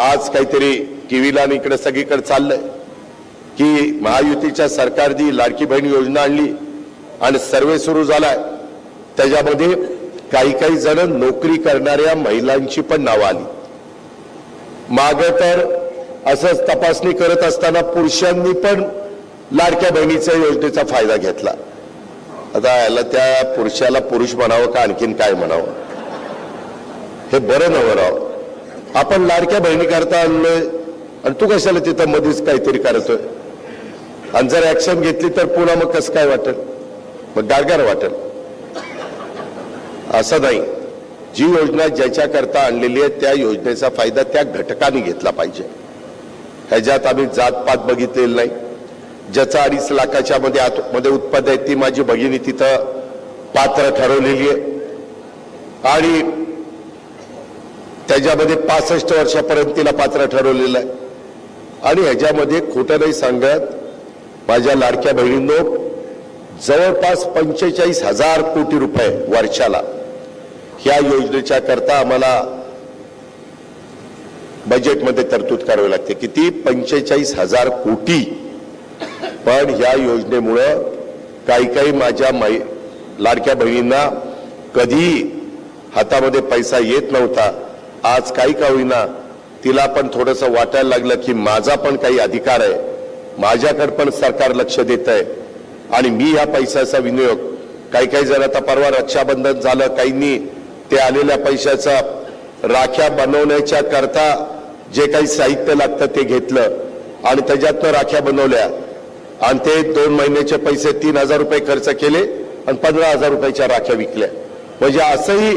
आज काहीतरी टीव्हीला आणि इकडे सगळीकडे चाललंय की महायुतीच्या सरकारनी लाडकी बहीण योजना आणली आणि सर्वे सुरू झालाय. त्याच्यामध्ये काही काही जण नोकरी करणाऱ्या महिलांची पण नावं आली. माग तर असंच तपासणी करत असताना पुरुषांनी पण लाडक्या बहिणीच्या योजनेचा फायदा घेतला. आता याला त्या पुरुषाला पुरुष म्हणावं का आणखीन काय म्हणावं? हे बरं नवं राव. आपण लाडक्या बहिणी करता आणलोय आणि तू कशाला तिथं मध्येच काहीतरी करतोय? आणि जर ऍक्शन घेतली तर पुन्हा मग कसं काय वाटेल? मग गारगार वाटेल. असं नाही. जी योजना ज्याच्याकरता आणलेली आहे त्या योजनेचा फायदा त्या घटकाने घेतला पाहिजे. ह्याच्यात आम्ही जातपात बघितलेलं नाही. ज्याचा अडीच लाखाच्या मध्ये आत- मध्ये उत्पन्न आहे ती माझी भगिनी तिथं पात्र ठरवलेली आहे. आणि त्याच्यामध्ये पासष्ट वर्षापर्यंत तिला पात्र ठरवलेलं आहे. आणि ह्याच्यामध्ये खोटं नाही सांगत माझ्या लाडक्या बहिणींनो जवळपास पंचेचाळीस हजार कोटी रुपये वर्षाला ह्या योजनेच्या करता आम्हाला बजेटमध्ये तरतूद करावी लागते. किती? पंचेचाळीस हजार कोटी. पण ह्या योजनेमुळं काही काही माझ्या मै लाडक्या बहिणींना कधी हातामध्ये पैसा येत नव्हता. आज काही का होईना तिला पण थोडंसं वाटायला लागलं की माझा पण काही अधिकार आहे. माझ्याकडे पण सरकार लक्ष देत आहे आणि मी ह्या पैशाचा विनियोग काही काही जण आता परवा रक्षाबंधन झालं काहींनी ते आलेल्या पैशाचा राख्या बनवण्याच्या करता जे काही साहित्य लागतं ते घेतलं आणि त्याच्यातनं राख्या बनवल्या. आणि ते दोन महिन्याचे पैसे तीन हजार रुपये खर्च केले आणि पंधरा हजार रुपयाच्या राख्या विकल्या. म्हणजे असंही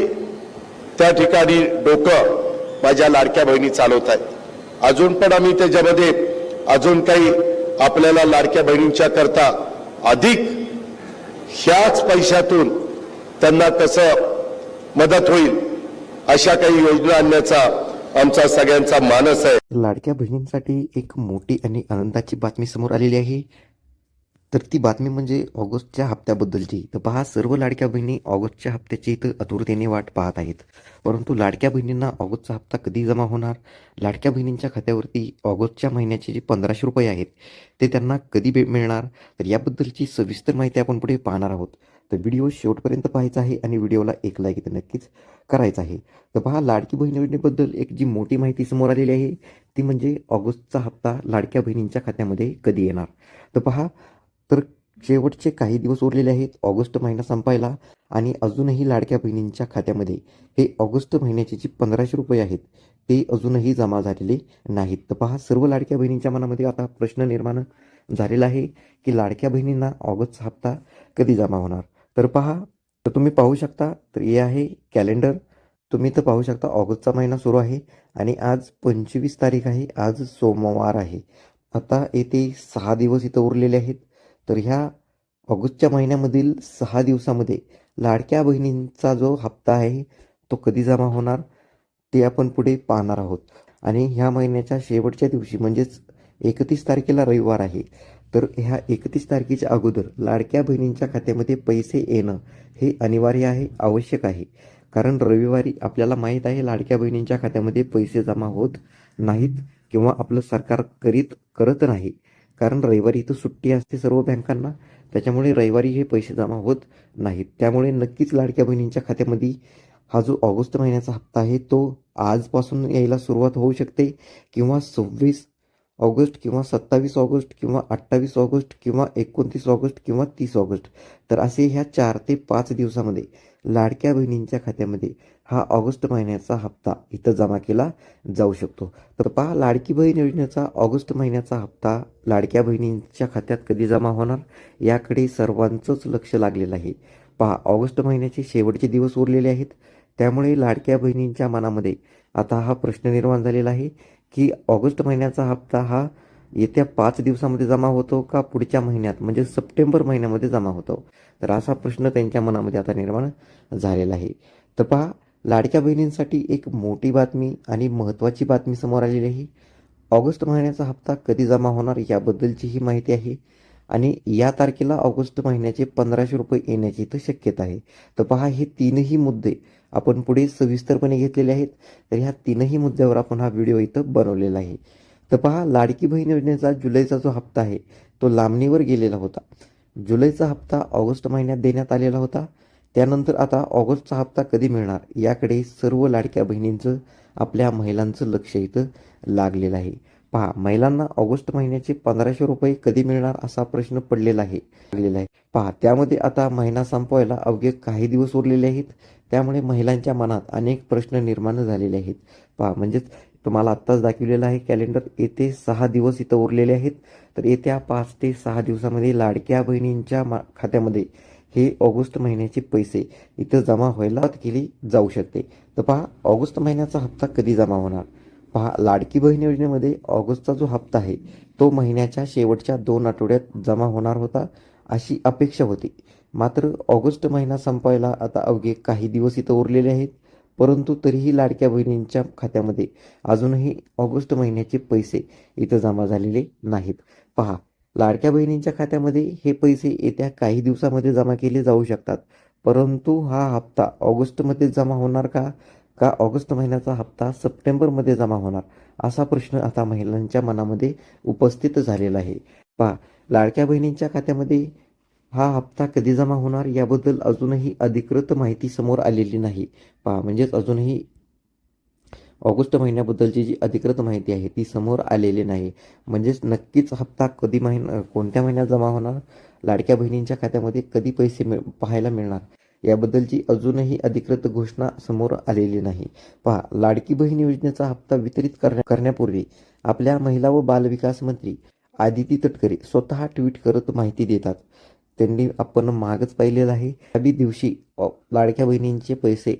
त्या ठिकाणी डोकं माझ्या लाडक्या बहिणी चालवत आहेत. अजून पण आम्ही त्याच्यामध्ये अजून काही आपल्याला लाडक्या बहिणींच्या करता अधिक ह्याच पैशातून त्यांना कसं मदत होईल अशा काही योजना आणण्याचा आमचा सगळ्यांचा मानस आहे. लाडक्या बहिणींसाठी एक मोठी आणि आनंदाची बातमी समोर आलेली आहे. तर ती बातमी म्हणजे ऑगस्टच्या हप्त्याबद्दलची. तर पहा सर्व लाडक्या बहिणी ऑगस्टच्या हप्त्याची इथं आतुरतेने वाट पाहत आहेत. परंतु लाडक्या बहिणींना ऑगस्टचा हप्ता कधी जमा होणार? लाडक्या बहिणींच्या खात्यावरती ऑगस्टच्या महिन्याचे जे पंधराशे रुपये आहेत ते त्यांना कधी मिळणार? तर याबद्दलची सविस्तर माहिती आपण पुढे पाहणार आहोत. तर व्हिडिओ शेवटपर्यंत पाहायचा आहे आणि व्हिडिओला एक लाईक तर नक्कीच करायचा आहे. तर पहा लाडकी बहीण योजनेबद्दल एक जी मोठी माहिती समोर आलेली आहे ती म्हणजे ऑगस्टचा हप्ता लाडक्या बहिणींच्या खात्यामध्ये कधी येणार? तर पहा तर शेवटचे काही दिवस उरलेले आहेत. ऑगस्ट महिना संपायला आणि अजूनही लाडक्या बहिणींच्या खात्यामध्ये हे ऑगस्ट महिन्याचे जे पंधराशे रुपये आहेत ते अजूनही जमा झालेले नाहीत. तर पहा सर्व लाडक्या बहिणींच्या मनामध्ये आता प्रश्न निर्माण झालेला आहे की लाडक्या बहिणींना ऑगस्टचा हप्ता कधी जमा होणार? तर पहा तर तुम्ही पाहू शकता तर हे आहे कॅलेंडर. तुम्ही तर पाहू शकता ऑगस्टचा महिना सुरू आहे आणि आज पंचवीस तारीख आहे. आज सोमवार आहे. आता येथे सहा दिवस इथं उरलेले आहेत. तर ह्या ऑगस्टच्या महिन्यामधील सहा दिवसामध्ये लाडक्या बहिणींचा जो हप्ता आहे तो कधी जमा होणार ते आपण पुढे पाहणार आहोत. आणि ह्या महिन्याच्या शेवटच्या दिवशी म्हणजेच एकतीस तारखेला रविवार आहे तर ह्या एकतीस तारखेच्या अगोदर लाडक्या बहिणींच्या खात्यामध्ये पैसे येणं हे अनिवार्य आहे आवश्यक आहे. कारण रविवारी आपल्याला माहीत आहे लाडक्या बहिणींच्या खात्यामध्ये पैसे जमा होत नाहीत किंवा आपलं सरकार करीत करत नाही. कारण रविवारी इथं सुट्टी असते सर्व बँकांना त्याच्यामुळे रविवारी हे पैसे जमा होत नाहीत. त्यामुळे नक्कीच लाडक्या बहिणींच्या खात्यामध्ये हा जो ऑगस्ट महिन्याचा हप्ता आहे तो आजपासून यायला सुरुवात होऊ शकते किंवा सव्वीस ऑगस्ट किंवा सत्तावीस ऑगस्ट किंवा अठ्ठावीस ऑगस्ट किंवा एकोणतीस ऑगस्ट किंवा तीस ऑगस्ट. तर असे ह्या चार ते पाच दिवसामध्ये लाडक्या बहिणींच्या खात्यामध्ये हा ऑगस्ट महिन्याचा हप्ता इथं जमा केला जाऊ शकतो. तर पहा लाडकी बहीण योजनेचा ऑगस्ट महिन्याचा हप्ता लाडक्या बहिणींच्या खात्यात कधी जमा होणार? याकडे सर्वांचंच लक्ष लागलेलं आहे. पहा ऑगस्ट महिन्याचे शेवटचे दिवस उरलेले आहेत. त्यामुळे लाडक्या बहिणींच्या मनामध्ये आता हा प्रश्न निर्माण झालेला आहे की ऑगस्ट महिन्याचा हप्ता हा येत्या पाच दिवसामध्ये जमा होतो का पुढच्या महिन्यात? म्हणजे सप्टेंबर महिन्यामध्ये जमा होतो. तर असा प्रश्न त्यांच्या मनामध्ये आता निर्माण झालेला आहे. तर पहा लाडक्या बहिणींसाठी एक मोठी बातमी आणि महत्त्वाची बातमी समोर आलेली आहे. ऑगस्ट महिन्याचा हप्ता कधी जमा होणार याबद्दलची ही माहिती आहे आणि या तारखेला ऑगस्ट महिन्याचे पंधराशे रुपये येण्याची इथं शक्यता आहे. तर पहा हे तीनही मुद्दे आपण पुढे सविस्तरपणे घेतलेले आहेत. तर ह्या तीनही मुद्द्यावर आपण हा व्हिडिओ इथं बनवलेला आहे. तर पहा लाडकी बहीण योजनेचा जुलैचा जो हप्ता आहे तो लांबणीवर गेलेला होता. जुलैचा हप्ता ऑगस्ट महिन्यात देण्यात आलेला होता. त्यानंतर आता ऑगस्टचा हप्ता कधी मिळणार याकडे सर्व लाडक्या बहिणींचं आपल्या महिलांचं लक्ष इथं लागलेलं आहे. पहा महिलांना ऑगस्ट महिन्याचे पंधराशे रुपये कधी मिळणार असा प्रश्न पडलेला आहे. लागलेला आहे. पहा त्यामध्ये आता महिना संपवायला अवघे काही दिवस उरलेले आहेत. त्यामुळे महिलांच्या मनात अनेक प्रश्न निर्माण झालेले आहेत. पहा म्हणजेच तुम्हाला आत्ताच दाखवलेलं आहे कॅलेंडर येथे सहा दिवस इथं उरलेले आहेत. तर येत्या पाच ते सहा दिवसामध्ये लाडक्या बहिणींच्या मा खात्यामध्ये हे ऑगस्ट महिन्याचे पैसे इथं जमा व्हायला केली जाऊ शकते. तर पहा ऑगस्ट महिन्याचा हप्ता कधी जमा होणार? पहा लाडकी बहीण योजनेमध्ये ऑगस्टचा जो हप्ता आहे तो महिन्याच्या शेवटच्या दोन आठवड्यात जमा होणार होता अशी अपेक्षा होती. मात्र ऑगस्ट महिना संपायला आता अवघे काही दिवस इथं उरलेले आहेत. परंतु तरीही लाडक्या बहिणींच्या खात्यामध्ये अजूनही ऑगस्ट महिन्याचे पैसे इथं जमा झालेले नाहीत. पहा लाडक्या बहिणींच्या खात्यामध्ये हे पैसे येत्या काही दिवसामध्ये जमा केले जाऊ शकतात. परंतु हा हप्ता ऑगस्टमध्ये जमा होणार का? का ऑगस्ट महिन्याचा हप्ता सप्टेंबरमध्ये जमा होणार? असा प्रश्न आता महिलांच्या मनामध्ये उपस्थित झालेला आहे. पहा लाडक्या बहिणींच्या खात्यामध्ये हा हप्ता कधी जमा होणार याबद्दल अजूनही अधिकृत माहिती समोर आलेली नाही. पहा म्हणजेच अजूनही ऑगस्ट महिन्याबद्दलची जी अधिकृत माहिती आहे ती समोर आलेली नाही. म्हणजेच नक्कीच हप्ता कधी महिना कोणत्या महिन्यात जमा होणार? लाडक्या बहिणींच्या खात्यामध्ये कधी पैसे मिळ पाहायला मिळणार? याबद्दलची अजूनही अधिकृत घोषणा समोर आलेली नाही. पहा लाडकी बहीण योजनेचा हप्ता वितरित करण्या करण्यापूर्वी आपल्या महिला व बालविकास मंत्री आदिती तटकरे स्वतः ट्विट करत माहिती देतात. त्यांनी आपण मागच पाहिलेलं आहे. त्याही दिवशी लाडक्या बहिणींचे पैसे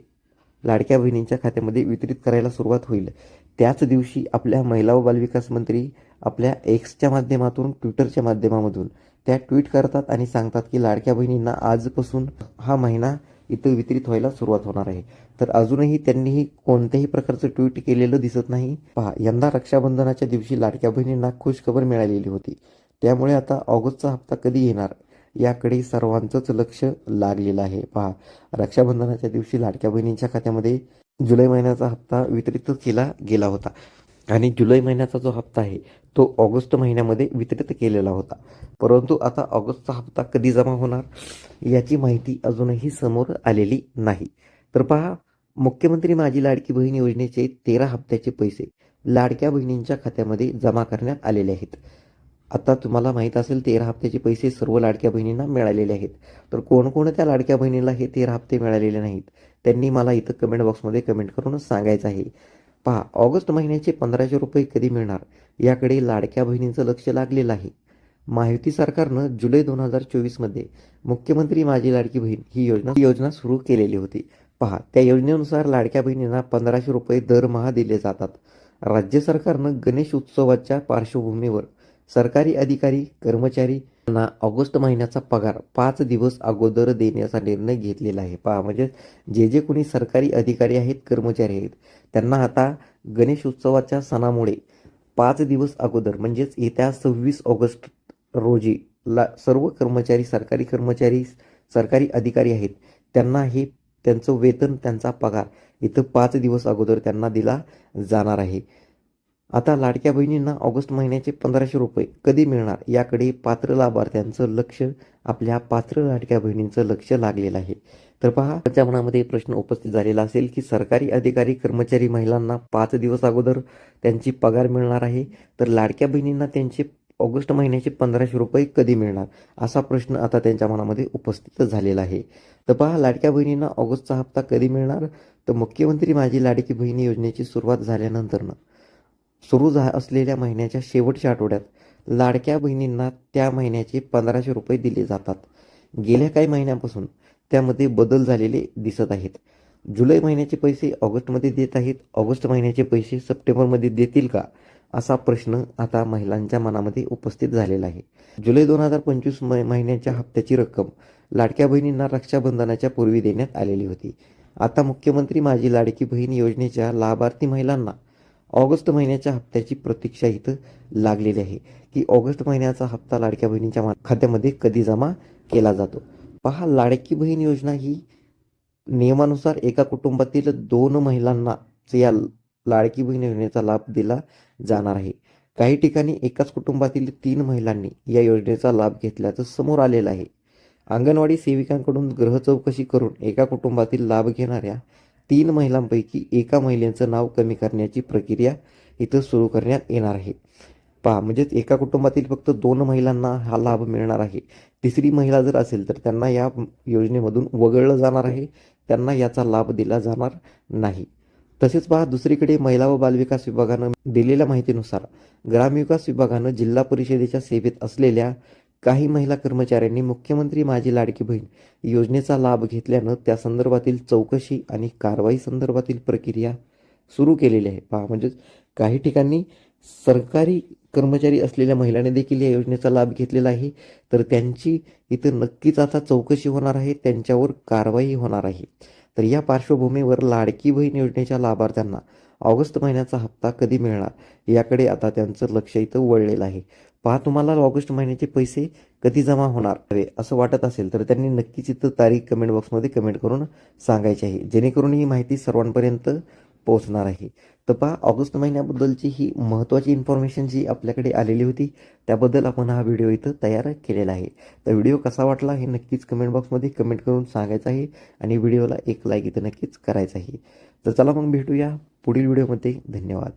लाडक्या बहिणींच्या खात्यामध्ये वितरित करायला सुरुवात होईल. त्याच दिवशी आपल्या महिला व बालविकास मंत्री आपल्या एक्सच्या माध्यमातून ट्विटरच्या माध्यमामधून त्या ट्विट करतात आणि सांगतात की लाडक्या बहिणींना आजपासून हा महिना इथं वितरित व्हायला सुरुवात होणार आहे. तर अजूनही त्यांनीही कोणत्याही प्रकारचं ट्विट केलेलं दिसत नाही. पहा यंदा रक्षाबंधनाच्या दिवशी लाडक्या बहिणींना खुशखबर मिळालेली होती. त्यामुळे आता ऑगस्टचा हप्ता कधी येणार? याकडे सर्वांचंच लक्ष लागलेलं आहे. पहा रक्षाबंधनाच्या दिवशी लाडक्या बहिणींच्या खात्यामध्ये जुलै महिन्याचा हप्ता वितरित केला गेला होता. आणि जुलै महिन्याचा जो हप्ता आहे तो ऑगस्ट महिन्यामध्ये वितरित केलेला होता. परंतु आता ऑगस्टचा हप्ता कधी जमा होणार याची माहिती अजूनही समोर आलेली नाही. तर पहा मुख्यमंत्री माझी लाडकी बहीण योजनेचे तेरा हप्त्याचे पैसे लाडक्या बहिणींच्या खात्यामध्ये जमा करण्यात आलेले आहेत. आता तुम्हाला माहीत असेल तेरा हप्त्याचे पैसे सर्व लाडक्या बहिणींना मिळालेले आहेत. तर कोणकोणत्या लाडक्या बहिणीला हे तेरा हप्ते मिळालेले नाहीत? त्यांनी मला इथं कमेंट बॉक्समध्ये कमेंट करून सांगायचं आहे. पहा ऑगस्ट महिन्याचे पंधराशे रुपये कधी मिळणार? याकडे लाडक्या बहिणींचं लक्ष लागलेलं आहे. माहिती सरकारनं जुलै दोन हजार चोवीसमध्ये मुख्यमंत्री माझी लाडकी बहीण ही योजना ही योजना सुरू केलेली होती. पहा त्या योजनेनुसार लाडक्या बहिणींना पंधराशे रुपये दरमहा दिले जातात. राज्य सरकारनं गणेश उत्सवाच्या पार्श्वभूमीवर सरकारी अधिकारी कर्मचारी यांना ऑगस्ट महिन्याचा पगार पाच दिवस अगोदर देण्याचा निर्णय घेतलेला आहे. पहा म्हणजे जे जे कोणी सरकारी अधिकारी आहेत कर्मचारी आहेत त्यांना आता गणेश उत्सवाच्या सणामुळे पाच दिवस अगोदर म्हणजेच येत्या सव्वीस ऑगस्ट रोजी ला सर्व कर्मचारी सरकारी कर्मचारी सरकारी अधिकारी आहेत त्यांना हे त्यांचं वेतन त्यांचा पगार इथं पाच दिवस अगोदर त्यांना दिला जाणार आहे. आता लाडक्या बहिणींना ऑगस्ट महिन्याचे पंधराशे रुपये कधी मिळणार याकडे पात्र लाभार्थ्यांचं लक्ष आपल्या पात्र लाडक्या बहिणींचं लक्ष लागलेलं आहे. तर पहा त्यांच्या मनामध्ये प्रश्न उपस्थित झालेला असेल की सरकारी अधिकारी कर्मचारी महिलांना पाच दिवस अगोदर त्यांची पगार मिळणार आहे. तर लाडक्या बहिणींना त्यांचे ऑगस्ट महिन्याचे पंधराशे रुपये कधी मिळणार असा प्रश्न आता त्यांच्या मनामध्ये उपस्थित झालेला आहे. तर पहा लाडक्या बहिणींना ऑगस्टचा हप्ता कधी मिळणार? तर मुख्यमंत्री माझी लाडकी बहिणी योजनेची सुरुवात झाल्यानंतरनं. सुरू झा असलेल्या महिन्याच्या शेवटच्या आठवड्यात लाडक्या बहिणींना त्या महिन्याचे पंधराशे रुपये दिले जातात. गेल्या काही महिन्यापासून त्यामध्ये बदल झालेले दिसत आहेत. जुलै महिन्याचे पैसे ऑगस्टमध्ये देत आहेत. ऑगस्ट महिन्याचे पैसे सप्टेंबरमध्ये देतील का? असा प्रश्न आता महिलांच्या मनामध्ये उपस्थित झालेला आहे. जुलै दोन हजार पंचवीस महिन्याच्या हप्त्याची रक्कम लाडक्या बहिणींना रक्षाबंधनाच्या पूर्वी देण्यात आलेली होती. आता मुख्यमंत्री माझी लाडकी बहीण योजनेच्या लाभार्थी महिलांना ऑगस्ट महिन्याच्या हप्त्याची प्रतीक्षा इथं लागलेली आहे की ऑगस्ट महिन्याचा हप्ता लाडक्या बहिणीच्या खात्यामध्ये कधी जमा केला जातो? पहा लाडकी बहीण योजना ही नियमानुसार एका कुटुंबातील दोन महिलांना या लाडकी बहीण योजनेचा लाभ दिला जाणार आहे. काही ठिकाणी एकाच कुटुंबातील तीन महिलांनी या योजनेचा लाभ घेतल्याचं समोर आलेलं आहे. अंगणवाडी सेविकांकडून ग्रह चौकशी करून एका कुटुंबातील लाभ घेणाऱ्या तीन महिलांपैकी एका महिलेचं नाव कमी करण्याची प्रक्रिया इथं सुरू करण्यात येणार आहे. पहा म्हणजेच एका कुटुंबातील फक्त दोन महिलांना हा लाभ मिळणार आहे. तिसरी महिला जर असेल तर त्यांना या योजनेमधून वगळलं जाणार आहे. त्यांना याचा लाभ दिला जाणार नाही. तसेच पहा दुसरीकडे महिला व बालविकास विभागानं दिलेल्या माहितीनुसार ग्रामविकास विभागानं जिल्हा परिषदेच्या सेवेत असलेल्या काही महिला कर्मचाऱ्यांनी मुख्यमंत्री माझी लाडकी बहीण योजनेचा लाभ घेतल्यानं त्या संदर्भातील चौकशी आणि कारवाई संदर्भातील प्रक्रिया सुरू केलेली आहे. पहा म्हणजेच काही ठिकाणी सरकारी कर्मचारी असलेल्या महिलाने देखील या योजनेचा लाभ घेतलेला आहे. तर त्यांची इथं नक्कीच आता चौकशी होणार आहे त्यांच्यावर कारवाई होणार आहे. तर या पार्श्वभूमीवर लाडकी बहीण योजनेच्या लाभार्थ्यांना ऑगस्ट महिन्याचा हप्ता कधी मिळणार याकडे आता त्यांचं लक्ष इथं वळलेलं आहे. पहा तुम्हाला ऑगस्ट महिन्याचे पैसे कधी जमा होणार? हवे असं वाटत असेल तर त्यांनी नक्कीच इथं तारीख कमेंट बॉक्समध्ये कमेंट करून सांगायची आहे. जेणेकरून ही माहिती सर्वांपर्यंत पोहोचणार आहे. तर पहा ऑगस्ट महिन्याबद्दलची ही महत्त्वाची इन्फॉर्मेशन जी आपल्याकडे आलेली होती त्याबद्दल आपण हा व्हिडिओ इथं तयार केलेला आहे. तर व्हिडिओ कसा वाटला हे नक्कीच कमेंट बॉक्समध्ये कमेंट करून सांगायचं आहे आणि व्हिडिओला एक लाईक इथं नक्कीच करायचं आहे. तर चला मग भेटूया पुढील व्हिडिओमध्ये धन्यवाद.